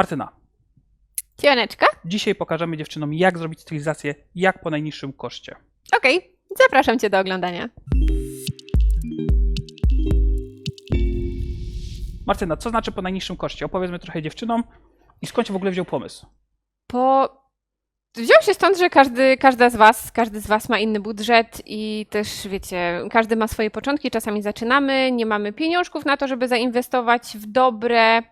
Martyna, Cioneczka? dzisiaj pokażemy dziewczynom, jak zrobić stylizację jak po najniższym koszcie. Okej, zapraszam Cię do oglądania. Martyna, co znaczy po najniższym koszcie? Opowiedzmy trochę dziewczynom i skąd się w ogóle wziął pomysł? Po... Wziął się stąd, że każdy, każda z Was, każdy z Was ma inny budżet i też wiecie, każdy ma swoje początki. Czasami zaczynamy, nie mamy pieniążków na to, żeby zainwestować w dobre.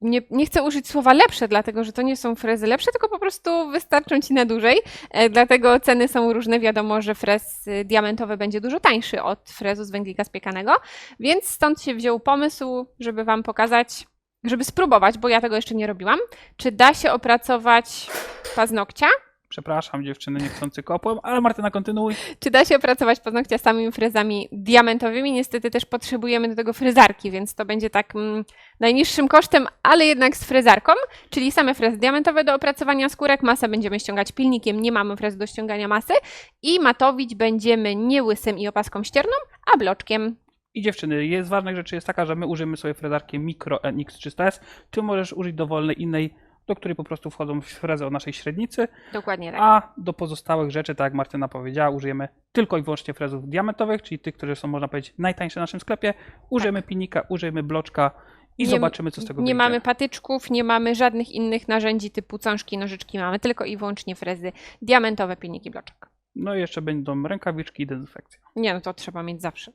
Nie, nie chcę użyć słowa lepsze, dlatego że to nie są frezy lepsze, tylko po prostu wystarczą ci na dłużej. E, Dlatego ceny są różne. Wiadomo, że frez y, diamentowy będzie dużo tańszy od frezu z węglika spiekanego, więc stąd się wziął pomysł, żeby Wam pokazać, żeby spróbować, bo ja tego jeszcze nie robiłam, czy da się opracować paznokcia? Przepraszam dziewczyny niechcący kopłem, ale Martyna kontynuuj. Czy da się opracować paznokcia samymi frezami diamentowymi? Niestety też potrzebujemy do tego frezarki, więc to będzie tak mm, najniższym kosztem, ale jednak z frezarką, czyli same frezy diamentowe do opracowania skórek. Masę będziemy ściągać pilnikiem, nie mamy frez do ściągania masy i matowić będziemy nie łysym i opaską ścierną, a bloczkiem. I dziewczyny, jest ważna rzecz jest taka, że my użyjemy sobie frezarki Micro NX300S, ty możesz użyć dowolnej innej, do której po prostu wchodzą frezy o naszej średnicy, Dokładnie tak. a do pozostałych rzeczy, tak jak Martyna powiedziała, użyjemy tylko i wyłącznie frezów diamentowych, czyli tych, które są, można powiedzieć, najtańsze w naszym sklepie. Użyjemy pilnika, użyjemy bloczka i Nie- zobaczymy, co z tego Nie wyjdzie. mamy patyczków, nie mamy żadnych innych narzędzi typu cążki, nożyczki, mamy tylko i wyłącznie frezy diamentowe, pilniki, bloczek. No i jeszcze będą rękawiczki i dezynfekcja. Nie, no to trzeba mieć zawsze.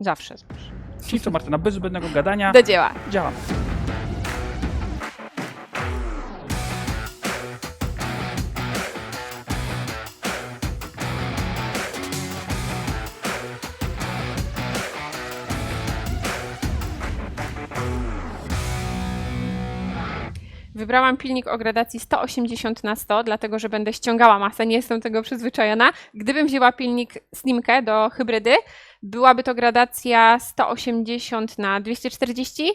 Zawsze. zawsze. Czyli co Martyna, bez zbędnego gadania, Do dzieła. działamy. Wybrałam pilnik o gradacji 180 na 100, dlatego że będę ściągała masę, nie jestem tego przyzwyczajona. Gdybym wzięła pilnik Slimkę do hybrydy, byłaby to gradacja 180 na 240.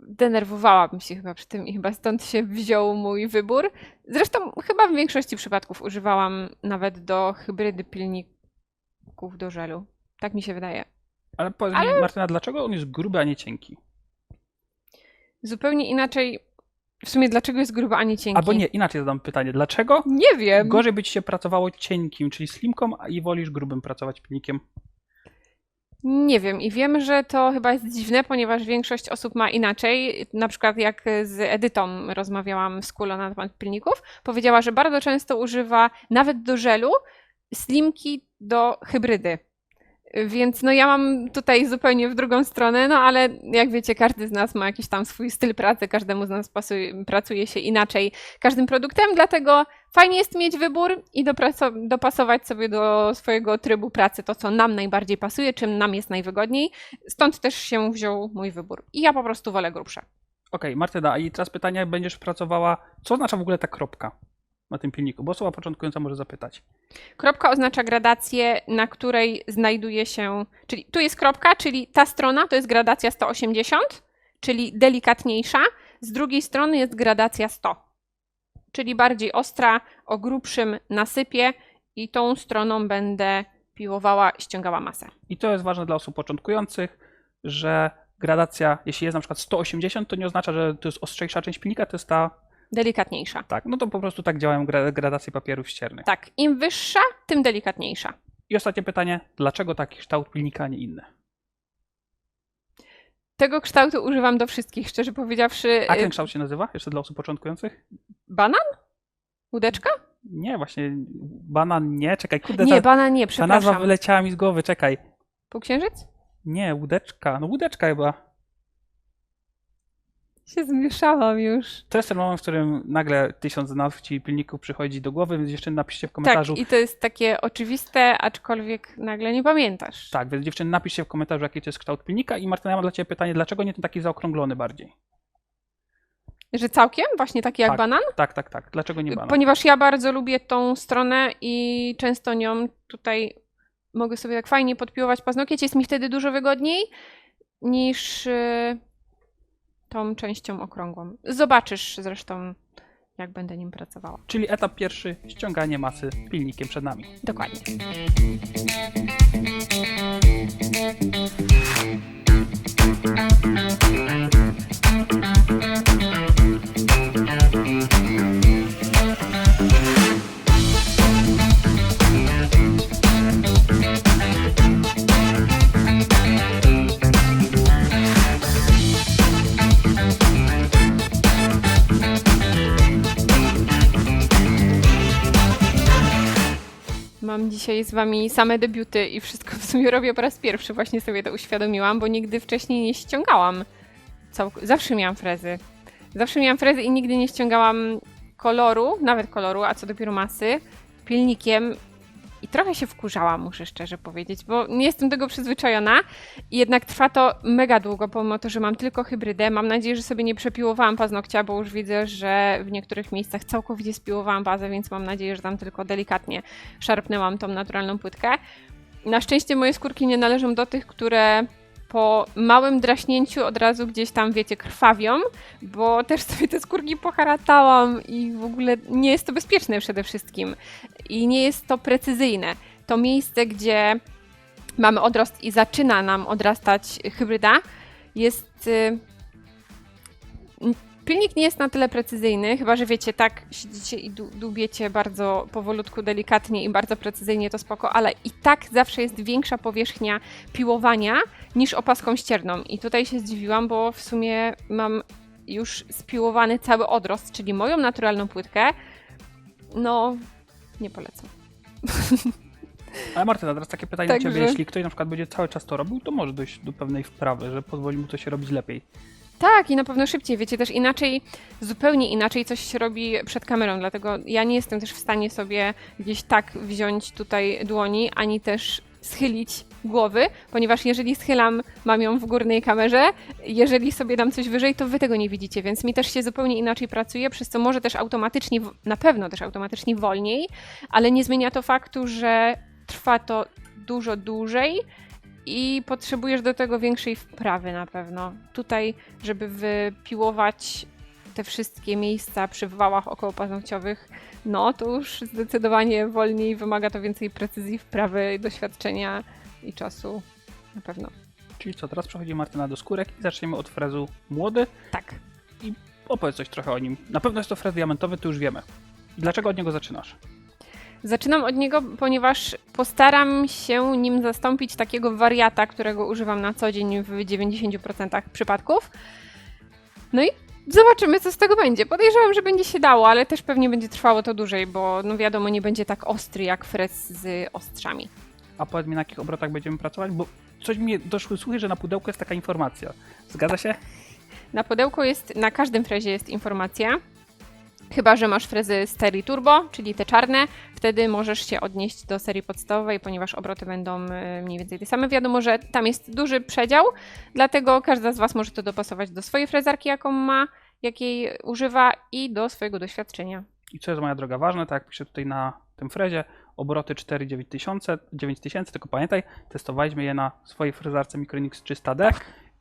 Denerwowałabym się chyba przy tym i chyba stąd się wziął mój wybór. Zresztą chyba w większości przypadków używałam nawet do hybrydy pilników do żelu. Tak mi się wydaje. Ale powiedz mi, Martyna, dlaczego on jest gruby, a nie cienki? Zupełnie inaczej. W sumie dlaczego jest gruba, a nie cienki? Albo nie, inaczej zadam pytanie. Dlaczego Nie wiem. gorzej by ci się pracowało cienkim, czyli slimką, a i wolisz grubym pracować pilnikiem? Nie wiem i wiem, że to chyba jest dziwne, ponieważ większość osób ma inaczej. Na przykład jak z Edytą rozmawiałam w Skulo na temat pilników, powiedziała, że bardzo często używa nawet do żelu slimki do hybrydy. Więc no ja mam tutaj zupełnie w drugą stronę, no ale jak wiecie, każdy z nas ma jakiś tam swój styl pracy, każdemu z nas pasuje, pracuje się inaczej każdym produktem, dlatego fajnie jest mieć wybór i dopasować sobie do swojego trybu pracy to, co nam najbardziej pasuje, czym nam jest najwygodniej. Stąd też się wziął mój wybór. I ja po prostu wolę grubsze. Okej, Martyna, i teraz pytanie, będziesz pracowała, co oznacza w ogóle ta kropka na tym pilniku? Bo osoba początkująca może zapytać. Kropka oznacza gradację, na której znajduje się, czyli tu jest kropka, czyli ta strona to jest gradacja 180, czyli delikatniejsza, z drugiej strony jest gradacja 100, czyli bardziej ostra, o grubszym nasypie i tą stroną będę piłowała, ściągała masę. I to jest ważne dla osób początkujących, że gradacja, jeśli jest na przykład 180, to nie oznacza, że to jest ostrzejsza część pilnika, to jest ta, Delikatniejsza. tak, no to po prostu tak działają gra- gradacje papierów ściernych. Tak, im wyższa, tym delikatniejsza. I ostatnie pytanie, dlaczego taki kształt pilnika, a nie inny? Tego kształtu używam do wszystkich, szczerze powiedziawszy. A y, ten kształt się nazywa, jeszcze dla osób początkujących? Banan? Łódeczka? Nie, właśnie banan nie, czekaj, kurde, Nie, ta, banan nie, ta nazwa przepraszam. wyleciała mi z głowy, czekaj. Półksiężyc? Nie, łódeczka, no łódeczka chyba. Się zmieszałam już. To jest ten moment, w którym nagle tysiąc nazw ci pilników przychodzi do głowy, więc dziewczyny napiszcie w Tak, komentarzu. i to jest takie oczywiste, aczkolwiek nagle nie pamiętasz. Tak, więc dziewczyny napiszcie w komentarzu, jaki to jest kształt pilnika i Martyna, ja mam dla ciebie pytanie, dlaczego nie ten taki zaokrąglony bardziej? Że całkiem? Właśnie taki jak Tak. banan? Tak, tak, tak. Dlaczego nie banan? Ponieważ ja bardzo lubię tą stronę i często nią tutaj mogę sobie tak fajnie podpiłować paznokieć. Jest mi wtedy dużo wygodniej niż y, tą częścią okrągłą. Zobaczysz zresztą, jak będę nim pracowała. Czyli etap pierwszy, ściąganie masy pilnikiem przed nami. Dokładnie. Mam dzisiaj z wami same debiuty i wszystko w sumie robię po raz pierwszy. Właśnie sobie to uświadomiłam, bo nigdy wcześniej nie ściągałam. Całk- Zawsze miałam frezy. Zawsze miałam frezy i nigdy nie ściągałam koloru, nawet koloru, a co dopiero masy, pilnikiem. Trochę się wkurzałam, muszę szczerze powiedzieć, bo nie jestem tego przyzwyczajona. I jednak trwa to mega długo, pomimo to, że mam tylko hybrydę. Mam nadzieję, że sobie nie przepiłowałam paznokcia, bo już widzę, że w niektórych miejscach całkowicie spiłowałam bazę, więc mam nadzieję, że tam tylko delikatnie szarpnęłam tą naturalną płytkę. Na szczęście moje skórki nie należą do tych, które po małym draśnięciu od razu gdzieś tam, wiecie, krwawią, bo też sobie te skórki poharatałam i w ogóle nie jest to bezpieczne przede wszystkim. I nie jest to precyzyjne. To miejsce, gdzie mamy odrost i zaczyna nam odrastać hybryda, jest. Pilnik nie jest na tyle precyzyjny, chyba że wiecie, tak siedzicie i du- dubiecie bardzo powolutku, delikatnie i bardzo precyzyjnie, to spoko, ale i tak zawsze jest większa powierzchnia piłowania niż opaską ścierną. I tutaj się zdziwiłam, bo w sumie mam już spiłowany cały odrost, czyli moją naturalną płytkę. No, nie polecam. Ale Martyna, teraz takie pytanie do Także- Ciebie. Jeśli ktoś na przykład będzie cały czas to robił, to może dojść do pewnej wprawy, że pozwoli mu to się robić lepiej. Tak, i na pewno szybciej. Wiecie, też inaczej, zupełnie inaczej coś się robi przed kamerą, dlatego ja nie jestem też w stanie sobie gdzieś tak wziąć tutaj dłoni, ani też schylić głowy, ponieważ jeżeli schylam, mam ją w górnej kamerze, jeżeli sobie dam coś wyżej, to wy tego nie widzicie, więc mi też się zupełnie inaczej pracuje, przez co może też automatycznie, na pewno też automatycznie wolniej, ale nie zmienia to faktu, że trwa to dużo dłużej i potrzebujesz do tego większej wprawy na pewno. Tutaj, żeby wypiłować te wszystkie miejsca przy wałach okołopaznokciowych, no to już zdecydowanie wolniej, wymaga to więcej precyzji, wprawy, doświadczenia i czasu. Na pewno. Czyli co, teraz przechodzi Martyna do skórek i zaczniemy od frezu młody. Tak. Opowiedz coś trochę o nim. Na pewno jest to frez diamentowy, to już wiemy. Dlaczego od niego zaczynasz? Zaczynam od niego, ponieważ postaram się nim zastąpić takiego wariata, którego używam na co dzień w 90% przypadków. No i zobaczymy, co z tego będzie. Podejrzewam, że będzie się dało, ale też pewnie będzie trwało to dłużej, bo no wiadomo, nie będzie tak ostry jak frez z ostrzami. A powiedz mi, na jakich obrotach będziemy pracować, bo coś mi doszły słuchy, że na pudełku jest taka informacja. Zgadza się? Na pudełku jest, na każdym frezie jest informacja. Chyba, że masz frezy z serii turbo, czyli te czarne, wtedy możesz się odnieść do serii podstawowej, ponieważ obroty będą y, mniej więcej te same. Wiadomo, że tam jest duży przedział, dlatego każda z Was może to dopasować do swojej frezarki, jaką ma, jakiej używa i do swojego doświadczenia. I co jest moja droga ważne, tak jak piszę tutaj na tym frezie, obroty 4 9000, 9000, tylko pamiętaj, testowaliśmy je na swojej frezarce Micronix 300D.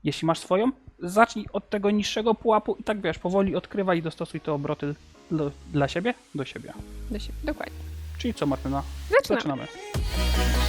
Jeśli masz swoją, zacznij od tego niższego pułapu i tak wiesz, powoli odkrywaj i dostosuj te obroty do, dla siebie, do siebie. Do siebie. Dokładnie. Czyli co Martyna? Zaczynamy. Zaczynamy.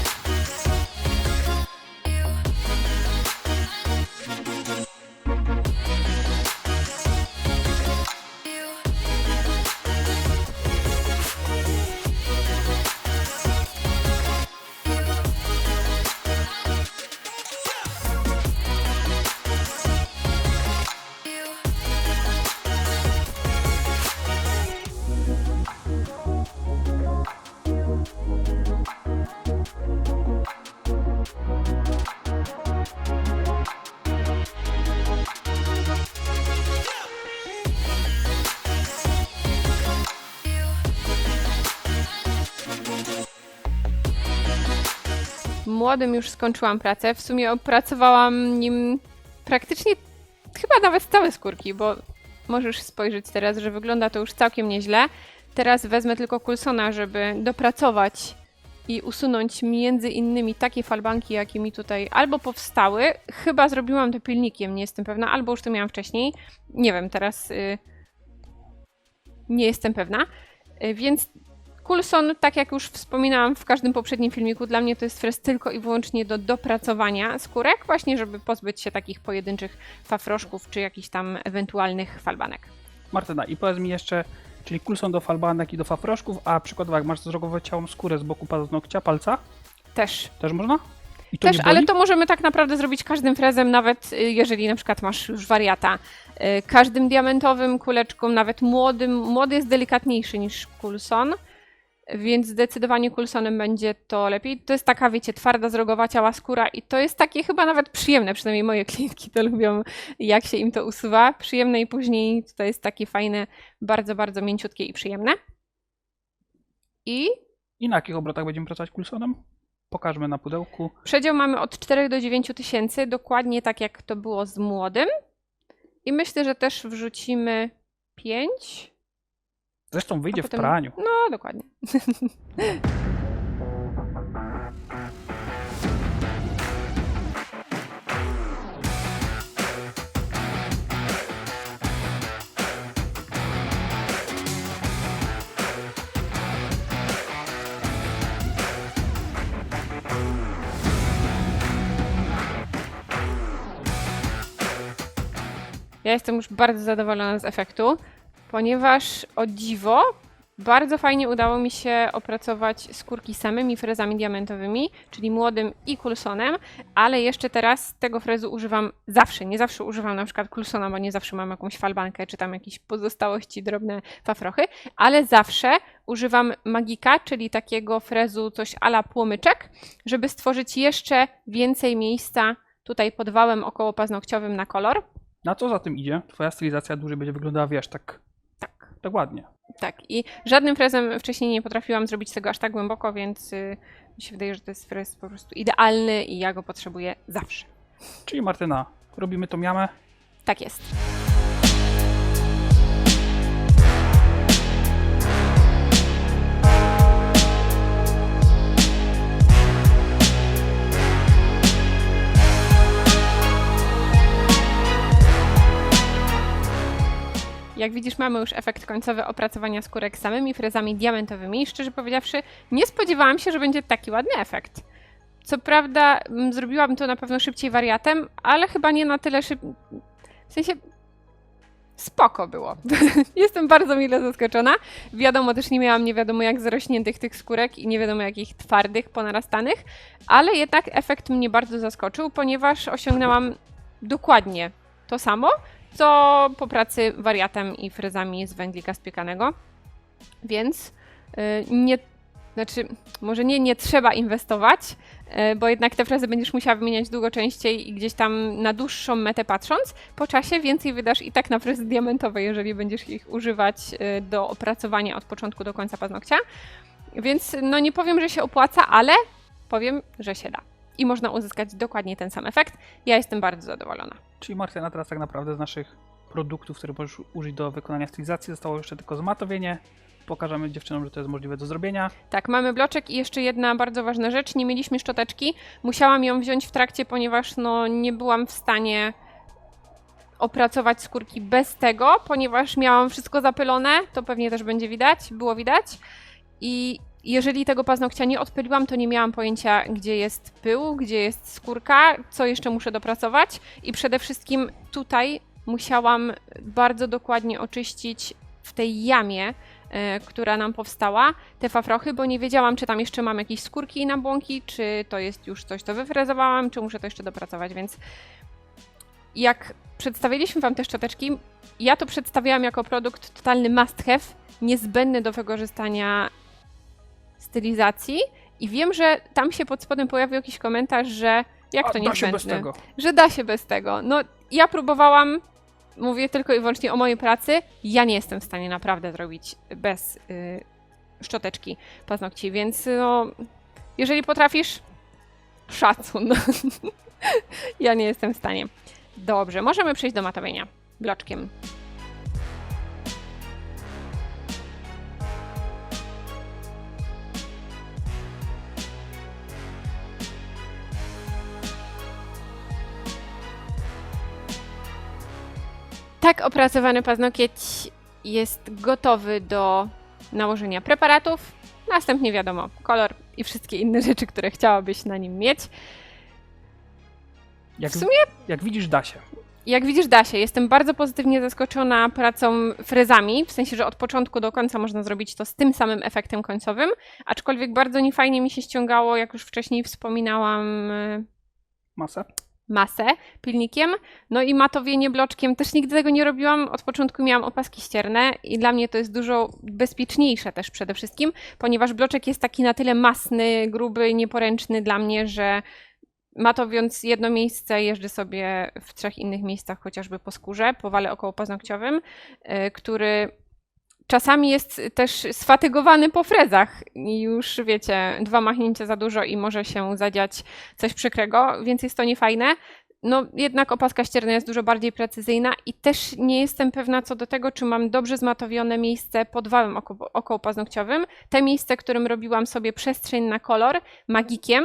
Młodym już skończyłam pracę. W sumie opracowałam nim praktycznie chyba nawet całe skórki, bo możesz spojrzeć teraz, że wygląda to już całkiem nieźle. Teraz wezmę tylko Coulsona, żeby dopracować i usunąć między innymi takie falbanki, jakie mi tutaj albo powstały. Chyba zrobiłam to pilnikiem, nie jestem pewna, albo już to miałam wcześniej. Nie wiem, teraz y, nie jestem pewna. Y, więc Coulson, tak jak już wspominałam w każdym poprzednim filmiku, dla mnie to jest fres tylko i wyłącznie do dopracowania skórek, właśnie żeby pozbyć się takich pojedynczych fafroszków czy jakichś tam ewentualnych falbanek. Martyna, i powiedz mi jeszcze, czyli kulson do falbanek i do fafroszków, a przykładowo jak masz zrogowo ciałą skórę z boku paznokcia, palca, Też. też można? Też, ale to możemy tak naprawdę zrobić każdym frezem, nawet y, jeżeli na przykład masz już wariata. Y, Każdym diamentowym kuleczką, nawet młodym. Młody jest delikatniejszy niż Coulson. Więc zdecydowanie Coulsonem będzie to lepiej. To jest taka, wiecie, twarda, zrogowaciała skóra i to jest takie chyba nawet przyjemne, przynajmniej moje klientki to lubią, jak się im to usuwa. Przyjemne i później to jest takie fajne, bardzo, bardzo mięciutkie i przyjemne. I I na jakich obrotach będziemy pracować Coulsonem? Pokażmy na pudełku. Przedział mamy od 4 do 9 tysięcy, dokładnie tak jak to było z młodym. I myślę, że też wrzucimy 5. Zresztą wyjdzie potem- w praniu. No, dokładnie. Ja jestem już bardzo zadowolona z efektu, ponieważ o dziwo bardzo fajnie udało mi się opracować skórki samymi frezami diamentowymi, czyli młodym i Coulsonem, ale jeszcze teraz tego frezu używam zawsze. Nie zawsze używam na przykład Coulsona, bo nie zawsze mam jakąś falbankę czy tam jakieś pozostałości, drobne fafrochy, ale zawsze używam magika, czyli takiego frezu coś ala płomyczek, żeby stworzyć jeszcze więcej miejsca tutaj pod wałem około paznokciowym na kolor. Na co za tym idzie? Twoja stylizacja dłużej będzie wyglądała, wiesz, tak, Tak. tak ładnie. Tak, i żadnym frezem wcześniej nie potrafiłam zrobić tego aż tak głęboko, więc y, mi się wydaje, że to jest frez po prostu idealny i ja go potrzebuję zawsze. Czyli Martyna, robimy tą jamę. Tak jest. Jak widzisz, mamy już efekt końcowy opracowania skórek samymi frezami diamentowymi. I szczerze powiedziawszy, nie spodziewałam się, że będzie taki ładny efekt. Co prawda, zrobiłabym to na pewno szybciej wariatem, ale chyba nie na tyle szybko. W sensie. Spoko było. Jestem bardzo mile zaskoczona. Wiadomo, też nie miałam nie wiadomo jak zarośniętych tych skórek i nie wiadomo jakich twardych, ponarastanych, ale jednak efekt mnie bardzo zaskoczył, ponieważ osiągnęłam dokładnie to samo, co po pracy wariatem i fryzami z węglika spiekanego. Więc y, nie, znaczy, może nie, nie trzeba inwestować, y, bo jednak te frezy będziesz musiała wymieniać długo częściej i gdzieś tam na dłuższą metę patrząc. Po czasie więcej wydasz i tak na frezy diamentowe, jeżeli będziesz ich używać y, do opracowania od początku do końca paznokcia. Więc no nie powiem, że się opłaca, ale powiem, że się da. I można uzyskać dokładnie ten sam efekt. Ja jestem bardzo zadowolona. Czyli Martyna teraz tak naprawdę z naszych produktów, które możesz użyć do wykonania stylizacji, zostało jeszcze tylko zmatowienie. Pokażemy dziewczynom, że to jest możliwe do zrobienia. Tak, mamy bloczek i jeszcze jedna bardzo ważna rzecz. Nie mieliśmy szczoteczki. Musiałam ją wziąć w trakcie, ponieważ no, nie byłam w stanie opracować skórki bez tego, ponieważ miałam wszystko zapylone. To pewnie też będzie widać, było widać. I jeżeli tego paznokcia nie odpyliłam, to nie miałam pojęcia, gdzie jest pył, gdzie jest skórka, co jeszcze muszę dopracować. I przede wszystkim tutaj musiałam bardzo dokładnie oczyścić w tej jamie, e, która nam powstała, te fafrochy, bo nie wiedziałam, czy tam jeszcze mam jakieś skórki i nabłonki, czy to jest już coś, co wyfrezowałam, czy muszę to jeszcze dopracować, więc jak przedstawiliśmy Wam te szczoteczki, ja to przedstawiałam jako produkt totalny must have, niezbędny do wykorzystania stylizacji i wiem, że tam się pod spodem pojawił jakiś komentarz, że jak A, to da się bez niezbędny? tego. że da się bez tego. No, ja próbowałam, mówię tylko i wyłącznie o mojej pracy, ja nie jestem w stanie naprawdę zrobić bez y, szczoteczki paznokci, więc no, jeżeli potrafisz, szacun. ja nie jestem w stanie. Dobrze, możemy przejść do matowienia bloczkiem. Tak opracowany paznokieć jest gotowy do nałożenia preparatów. Następnie wiadomo, kolor i wszystkie inne rzeczy, które chciałabyś na nim mieć. Jak, W sumie jak widzisz, da się. Jak widzisz, da się. Jestem bardzo pozytywnie zaskoczona pracą frezami, w sensie, że od początku do końca można zrobić to z tym samym efektem końcowym, aczkolwiek bardzo niefajnie mi się ściągało, jak już wcześniej wspominałam, y, Masę. Masę pilnikiem. No i matowienie bloczkiem też nigdy tego nie robiłam. Od początku miałam opaski ścierne i dla mnie to jest dużo bezpieczniejsze też przede wszystkim, ponieważ bloczek jest taki na tyle masny, gruby, nieporęczny dla mnie, że matowiąc jedno miejsce, jeżdżę sobie w trzech innych miejscach, chociażby po skórze, po wale około paznokciowym, y, który czasami jest też sfatygowany po frezach i już wiecie, dwa machnięcia za dużo i może się zadziać coś przykrego, więc jest to niefajne. No jednak opaska ścierna jest dużo bardziej precyzyjna i też nie jestem pewna co do tego, czy mam dobrze zmatowione miejsce pod wałem oko, okołopaznokciowym. Te miejsce, którym robiłam sobie przestrzeń na kolor magikiem,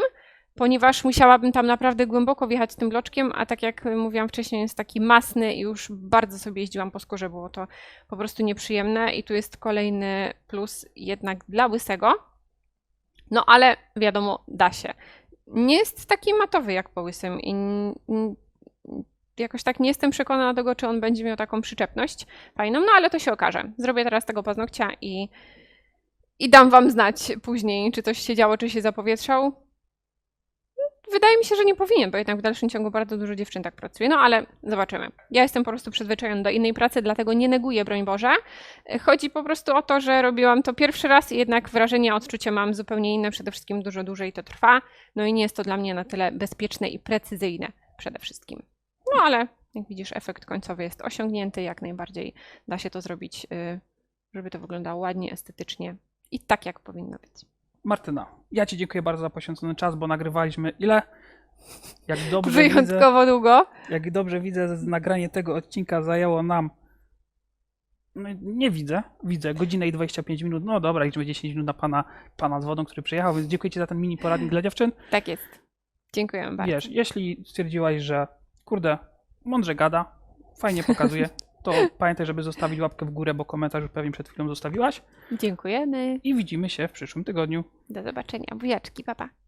ponieważ musiałabym tam naprawdę głęboko wjechać tym bloczkiem, a tak jak mówiłam wcześniej, jest taki masny i już bardzo sobie jeździłam po skórze, było to po prostu nieprzyjemne. I tu jest kolejny plus jednak dla łysego. No ale wiadomo, da się. Nie jest taki matowy jak po łysym i jakoś tak nie jestem przekonana do tego, czy on będzie miał taką przyczepność fajną, no ale to się okaże. Zrobię teraz tego paznokcia i, i dam wam znać później, czy coś się działo, czy się zapowietrzał. Wydaje mi się, że nie powinien, bo jednak w dalszym ciągu bardzo dużo dziewczyn tak pracuje. No ale zobaczymy. Ja jestem po prostu przyzwyczajona do innej pracy, dlatego nie neguję, broń Boże. Chodzi po prostu o to, że robiłam to pierwszy raz i jednak wrażenie, odczucie mam zupełnie inne. Przede wszystkim dużo dłużej to trwa. No i nie jest to dla mnie na tyle bezpieczne i precyzyjne przede wszystkim. No ale jak widzisz, efekt końcowy jest osiągnięty. Jak najbardziej da się to zrobić, y, żeby to wyglądało ładnie, estetycznie i tak, jak powinno być. Martyna, ja Ci dziękuję bardzo za poświęcony czas, bo nagrywaliśmy ile? Jak dobrze widzę, Wyjątkowo długo. jak dobrze widzę, nagranie tego odcinka zajęło nam. No, nie widzę, widzę, godzinę i 25 minut. No dobra, liczmy 10 minut na pana, pana z wodą, który przyjechał, więc dziękuję Ci za ten mini poradnik dla dziewczyn. Tak jest. Dziękuję bardzo. Wiesz, jeśli stwierdziłaś, że kurde, mądrze gada, fajnie pokazuje, to pamiętaj, żeby zostawić łapkę w górę, bo komentarz już pewnie przed chwilą zostawiłaś. Dziękujemy. I widzimy się w przyszłym tygodniu. Do zobaczenia. Bujaczki, papa. Pa.